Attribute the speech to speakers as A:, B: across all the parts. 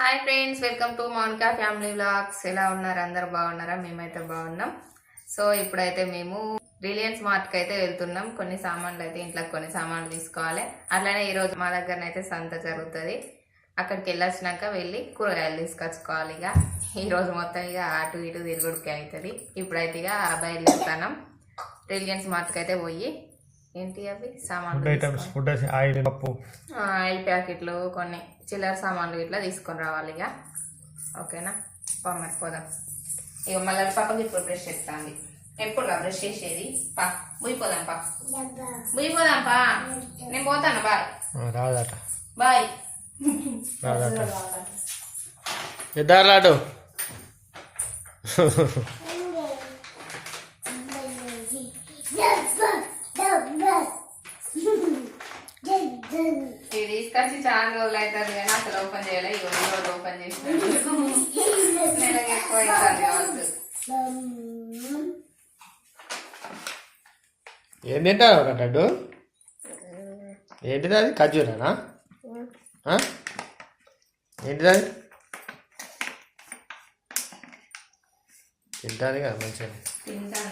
A: Hi friends welcome to Mounika family vlogs. ఎలా ఉన్నారు? అందరు బాగున్నారా? మేమైతే బాగున్నాం. సో ఇప్పుడైతే మేము రిలయన్స్ మార్ట్కి అయితే వెళ్తున్నాం. కొన్ని సామాన్లు అయితే ఇంట్లో కొన్ని సామాన్లు తీసుకోవాలి. అట్లనే ఈరోజు మా దగ్గరనైతే సంత జరుగుతుంది. అక్కడికి వెళ్ళొచ్చినాక వెళ్ళి కూరగాయలు తీసుకొచ్చుకోవాలి ఇక. ఈరోజు మొత్తం ఇక అటు ఇటు తిరుగుడికి అవుతుంది. ఇప్పుడైతే ఇక బయలుదేరుతాం రిలయన్స్ మార్ట్కి అయితే పోయి ఏంటి అవి? సామాన్లు
B: ఆయిల్
A: ప్యాకెట్లు కొన్ని. చిల్లర సామాన్లు ఇట్లా తీసుకొని రావాలి ఇక. ఓకేనా? పా మరి పోదాం. ఇక మళ్ళీ పక్కకి ఇప్పుడు బ్రష్ చేస్తాంది. ఎప్పుడు రా బ్రష్ చేసేది? పా పోయిపోదాం పా. పోయిపోదాం పా. నేను పోతాను బాయ్.
B: రాదట.
A: బాయ్.
B: రాదట. ఇద్దరు
A: ఇది తీసుకొచ్చి చాలా రోజులు అవుతుంది కానీ అసలు ఓపెన్ చేయలే ఈ రోజు ఓపెన్ చేసిన. నెలకి ఎక్కువ అవుతుంది కావచ్చు.
B: ఏం తింటారు కట్టడ్డు ఏంటిది అది? ఖర్జూరేనా? ఏంటిది అది? తింటాది కదా మంచిగా.
A: తింటాను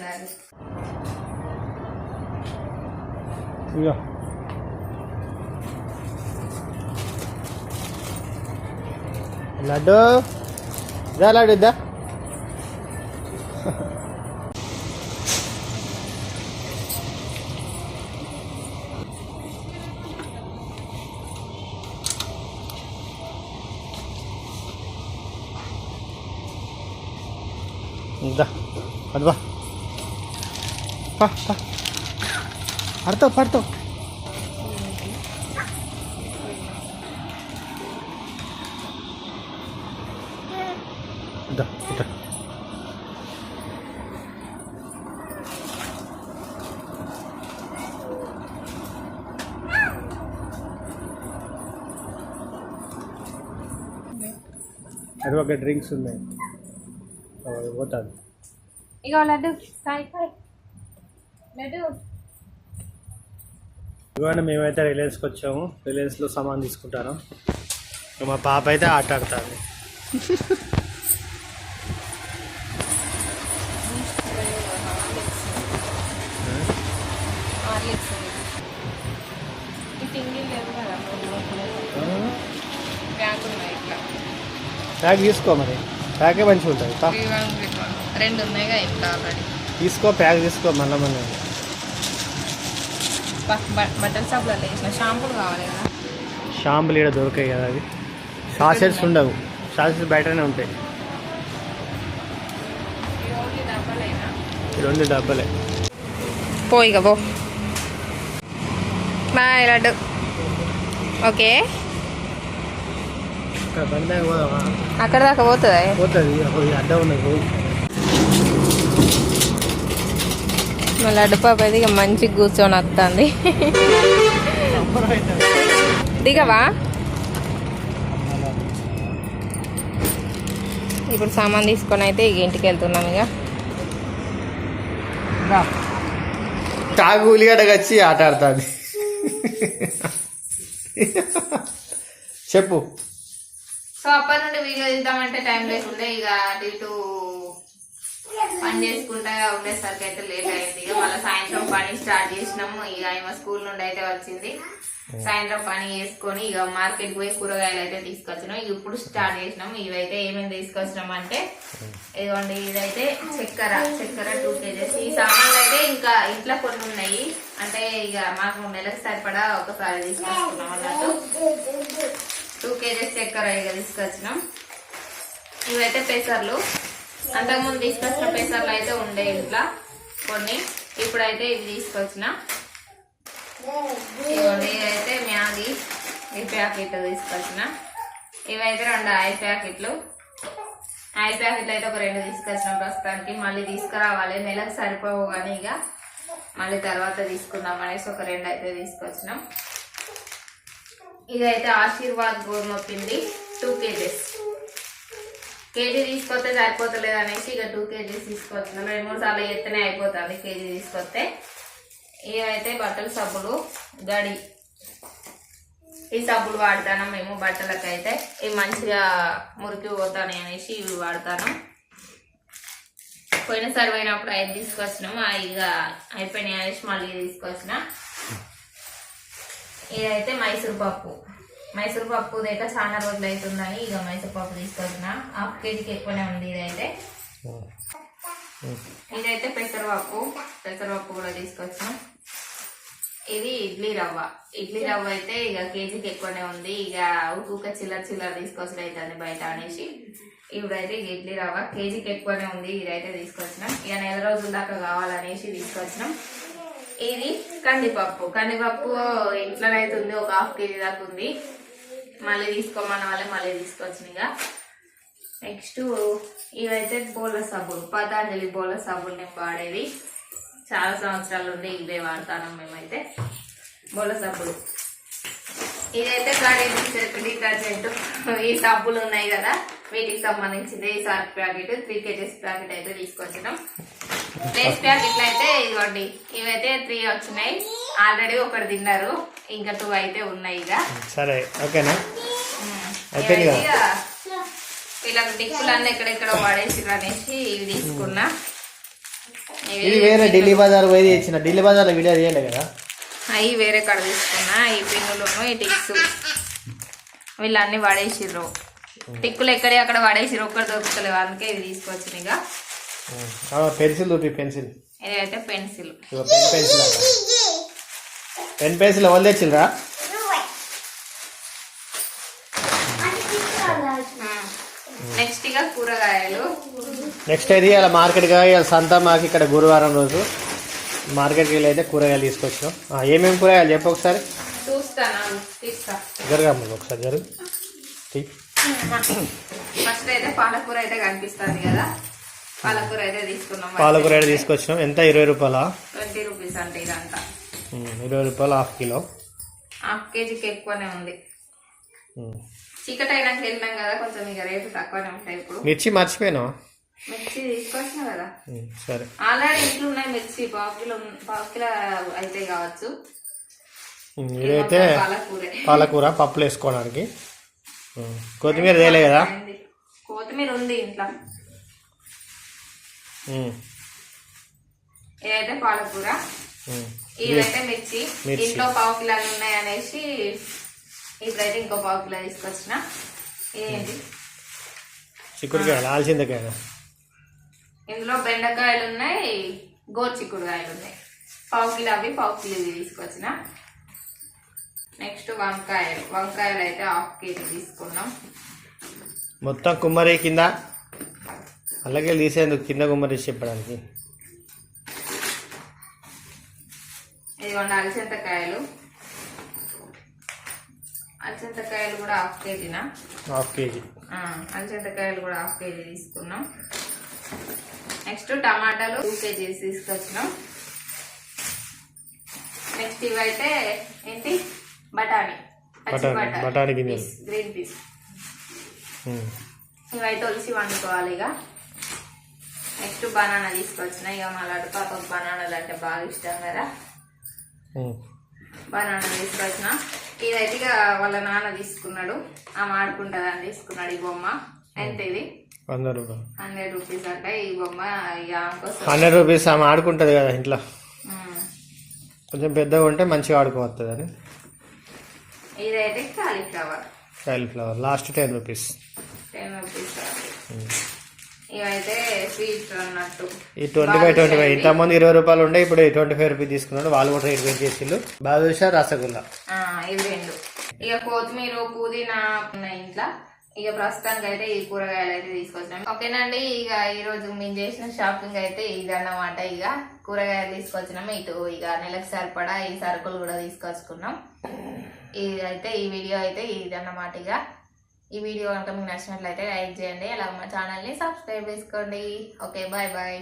A: అది
B: ఇగో లడ్డు ఇదా లడ్డు ఇద్దా ఇద్దా పడువా పా పా అది ఒక డ్రింక్స్ ఉన్నాయి. పోతాను.
A: ఇక లడ్డు కాయ్ కాయ్ లడ్డు.
B: మేమైతే రిలయన్స్కి వచ్చాము. రిలయన్స్లో సామాన్ తీసుకుంటాను. మా పాప అయితే ఆట ఆడుతుంది.
A: ఉన్నాయి ఇట్లా.
B: ప్యాక్ తీసుకో మరి. ప్యాకే మంచిగా ఉంటుంది.
A: రెండు ఆల్రెడీ
B: తీసుకో ప్యాక్ తీసుకో మళ్ళీ మళ్ళీ.
A: బట్టల వేసిన షాంపూలు కావాలి కదా.
B: షాంపులు ఇక్కడ దొరికాయి కదా అవి. సాసెట్స్ ఉండవు. సాసెట్స్ బయటనే ఉంటాయి. రెండు డబ్బలే.
A: పో ఇక పో. బాయ్ లడ్డు. ఓకే. అక్కడ దాకా పోతుంది?
B: అడ్డ ఉన్నది
A: మా అయితే ఇక మంచిగా కూర్చొని వస్తుంది. దిగవా? ఇప్పుడు సామాన్ తీసుకొని అయితే ఇక ఇంటికి వెళ్తున్నాం ఇక.
B: తాగు ఉల్లిగడ్డ వచ్చి ఆట ఆడుతుంది. చెప్పు.
A: సో అప్పటి నుండి వీడియో తీద్దామంటే టైం లేకుండా ఇక అటు ఇటు పని చేసుకుంటా ఉండేసరికి అయితే లేట్ అయింది. ఇక మళ్ళీ సాయంత్రం పని స్టార్ట్ చేసినాము. ఇక ఏమో స్కూల్ నుండి అయితే వచ్చింది. సాయంత్రం పని చేసుకొని ఇక మార్కెట్ పోయి కూరగాయలు అయితే తీసుకొచ్చినాం. ఇప్పుడు స్టార్ట్ చేసినాం ఇవైతే ఏమేమి తీసుకొచ్చినాం అంటే ఇదిగోండి ఇదైతే చక్కెర చక్కెర టూ కేజెస్. ఈ సామాన్లు అయితే ఇంకా ఇంట్లో కొన్ని ఉన్నాయి. అంటే ఇక మాకు నెలకు సరిపడా ఒకసారి తీసుకొచ్చుకున్నాం అన్నట్టు. టూ కేజెస్ చక్కెర ఇక తీసుకొచ్చినాం. ఇవైతే పెసర్లు. అంతకుముందు తీసుకొచ్చిన పెసర్లు అయితే ఉండే ఇంట్లో. కొన్ని ఇప్పుడైతే ఇవి తీసుకొచ్చిన. ఇవ్వండి ఇదైతే మ్యాగీ ఈ ప్యాకెట్ తీసుకొచ్చిన. ఇవైతే రెండు ఆయిల్ ప్యాకెట్లు. ఆయిల్ ప్యాకెట్లు అయితే ఒక రెండు తీసుకొచ్చిన ప్రస్తుతానికి. మళ్ళీ తీసుకురావాలి. నెలకు సరిపోవు కానీ ఇక మళ్ళీ తర్వాత తీసుకుందాం అనేసి ఒక రెండు అయితే తీసుకొచ్చినాం. ఇదైతే ఆశీర్వాద్ గోధుమ పిండి టూ కేజెస్ కేజీ తీసుకొస్తే సరిపోతలేదు అనేసి ఇక టూ కేజీస్ తీసుకొస్తున్నాం రెండు మూడు సార్లు ఎత్తనే అయిపోతుంది కేజీ తీసుకొస్తే. ఇవైతే బట్టల సబ్బులు గడి. ఈ సబ్బులు వాడతాను మేము బట్టలకైతే. ఇవి మంచిగా మురికి పోతాను అనేసి ఇవి వాడతాను. పోయినసారి పోయినప్పుడు అవి తీసుకొచ్చినాము. ఇక అయిపోయినాయి అనేసి మళ్ళీ తీసుకొచ్చినా. ఇదైతే మైసూర్ పప్పు. మైసూర్ పప్పు అయితే చాలా రోజులు అవుతుందని ఇక మైసూర్ పప్పు తీసుకొచ్చిన హాఫ్ కేజీకి ఎక్కువనే ఉంది ఇదైతే. ఇదైతే పెసరపప్పు. పెసరపప్పు కూడా తీసుకొచ్చాం ఇది ఇడ్లీ రవ్వ. ఇడ్లీ రవ్వ అయితే ఇక కేజీకి ఎక్కువనే ఉంది. ఇక ఊక చిల్లర చిల్లర తీసుకొచ్చిన అవుతుంది బయట అనేసి. ఇప్పుడైతే ఇక ఇడ్లీ రవ్వ కేజీకి ఎక్కువనే ఉంది. ఇదైతే తీసుకొచ్చినాం. ఇక నెల రోజుల దాకా కావాలనేసి తీసుకొచ్చినాం. ఇది కందిపప్పు. కందిపప్పు ఇంట్లోనైతే ఉంది ఒక హాఫ్ కేజీ దాకా ఉంది. మళ్ళీ తీసుకోమన్న వాళ్ళే మళ్ళీ తీసుకొచ్చినాయి ఇక. నెక్స్ట్ ఇవైతే బోల సబ్బులు. పతాంజలి బోల సబ్బులు నేను వాడేది. చాలా సంవత్సరాలు ఉంది ఇవే వాడతాను మేమైతే. బోల సబ్బులు. ఇదైతే గార్డెన్ డిటర్జెంట్ ఈ సబ్బులు ఉన్నాయి కదా? వీటికి సంబంధించింది ఈ Surf packet three KGs packet అయితే తీసుకొచ్చినాం. లేస్ ప్యాకెట్లు అయితే ఇదిగోండి ఇవైతే త్రీ వచ్చినాయి. ఆల్రెడీ ఒకటి తిన్నారు ఇంకా టూ అయితే ఉన్నాయి ఇక.
B: సరే ఓకేనా?
A: వీళ్ళకి టిక్కులన్నీ ఎక్కడెక్కడ పడేసి అనేసి ఇవి తీసుకున్నా.
B: ఇది వేరే ఢిల్లీ బజార్ పోయి ఇచ్చిన ఢిల్లీ బజార్లో వీడియో తీయండి కదా?
A: అవి వేరే కాడ తీసుకున్నా ఈ పిన్నులను ఈ టిక్స్. వీళ్ళన్నీ పడేసిర్రు టిక్కులు ఎక్కడే అక్కడ పడేసిర్రు ఒక్కటి దొరుకుతలేవు అందుకే ఇవి తీసుకొచ్చిన ఇక
B: పెన్సిల్ చూపి పెన్సిల్.
A: ఇదైతే pencil.
B: Pen pencil pen pencil ఎవరు తెచ్చిండ్రా
A: నెక్స్ట్ ఇక కూరగాయలు.
B: నెక్స్ట్ అయితే ఇలా మార్కెట్కి ఇలా సంత మాకు ఇక్కడ గురువారం రోజు. మార్కెట్కి వెళ్ళి అయితే కూరగాయలు తీసుకొచ్చినాం. ఆ, ఏమేమి కూరగాయలు చెప్పు ఒకసారి. జరగమ్మ ఒకసారి జరుగు.
A: ఫస్ట్ అయితే పాలకూర అయితే కనిపిస్తుంది కదా. పాలకూర అయితే తీసుకున్నాం.
B: పాలకూర అయితే తీసుకొచ్చినాం. ఎంత? ఇరవై రూపాయల?
A: ట్వంటీ రూపీస్ అంటే ఇదంతా.
B: ఇరవై రూపాయలు హాఫ్ కిలో.
A: హాఫ్ కేజీకి ఎక్కువనే ఉంది. చీకటి అయినాక వెళ్ళినాం కదా కొంచెం ఇక రేటు తక్కువనే ఉంటాయి ఇప్పుడు.
B: మిర్చి మర్చిపోయినావా?
A: మిర్చి తీసుకొచ్చిన కదా?
B: సరే.
A: ఆల్రెడీ ఇంట్లో ఉన్నాయి మిర్చి పావు కిలో పావు కిలో అయితే కావచ్చు.
B: ఇదైతే
A: పాలకూరే.
B: పాలకూర పప్పులు వేసుకోవడానికి. కొత్తిమీర తేలే కదా.
A: కొత్తిమీర ఉంది ఇంట్లో. ఇదైతే పాలకూర. ఇవైతే మిర్చి. ఇంట్లో పావు కిలోలు ఉన్నాయి అనేసి ఇప్పుడైతే ఇంకో పావు కిలో తీసుకొచ్చిన. ఇదేంటి
B: చిక్కుడుకాయ లాల్చిందకాయ
A: ఇందులో బెండకాయలు ఉన్నాయి గోరు చిక్కుడుకాయలు ఉన్నాయి పావు కిలో అవి పావు కిలో తీసుకొచ్చిన. నెక్స్ట్ వంకాయలు. వంకాయలు అయితే హాఫ్ కేజీ తీసుకున్నాం.
B: మొత్తం కుమ్మరి కింద? అలాగే తీసేందుకు కింద కుమ్మరి చెప్పడానికి.
A: ఇదిగోండి అలసంతకాయలు అలసంతకాయలు కూడా హాఫ్ కేజీనా?
B: Half KG.
A: అలసంతకాయలు కూడా హాఫ్ కేజీ తీసుకున్నాం. నెక్స్ట్ టమాటాలు టూ కేజీస్ తీసుకొచ్చినాం. నెక్స్ట్ ఇవైతే ఏంటి? బఠానీ.
B: బఠానీ,
A: గ్రీన్ పీస్
B: ఉమ్,
A: ఇవైతే ఒలిసి వండుకోవాలి ఇక. నెక్స్ట్ బనానా తీసుకొచ్చిన. ఇక మా లడ్డు పాపకు బనానాలు అంటే బాగా ఇష్టం కదా.
B: ఉమ్.
A: బనానా తీసుకొచ్చిన. ఇదైతే ఇక వాళ్ళ నాన్న తీసుకున్నాడు. ఆమె ఆడుకుంటుందని తీసుకున్నాడు ఈ బొమ్మ. ఎంత ఇది?
B: వంద రూపాయలు
A: హండ్రెడ్ రూపీస్ అంటే ఈ బొమ్మ
B: హండ్రెడ్ రూపీస్ ఆమె ఆడుకుంటుంది కదా ఇంట్లో. కొంచెం పెద్దగా ఉంటే మంచిగా ఆడుకోవస్తుంది అని
A: ఇదైతే cauliflower
B: cauliflower last ten rupees.
A: Ten rupees ఇవైతే స్వీట్ అన్నట్టు.
B: ఈ ట్వంటీ ఫైవ్ ట్వంటీ ఫైవ్. ఇంతకుముందు ఇరవై రూపాయలు ఉండే ఇప్పుడు ట్వంటీ ఫైవ్ రూపీస్ తీసుకున్నాడు. వాళ్ళు కూడా రేట్ పెంచి చేసిండు బాదుషా రసగుల్లా.
A: ఇవి రెండు. ఇక కొత్తిమీర పుదీనా ఉన్నాయి ఇంట్లో. ఇక ప్రస్తుతానికి అయితే ఈ కూరగాయలు అయితే తీసుకొచ్చాం ఓకేనండి ఇక ఈరోజు మేము చేసిన షాపింగ్ అయితే ఇది అన్నమాట ఇక కూరగాయలు తీసుకొచ్చినాము. ఇటు ఇక నెలకు సరిపడా ఈ సరుకులు కూడా తీసుకొచ్చుకున్నాం. ఇది అయితే ఈ వీడియో అయితే ఇది అన్నమాట ఇక ఈ వీడియో కనుక మీకు నచ్చినట్లయితే లైక్ చేయండి. అలాగే మా ఛానల్ని సబ్స్క్రైబ్ చేసుకోండి. Okay bye bye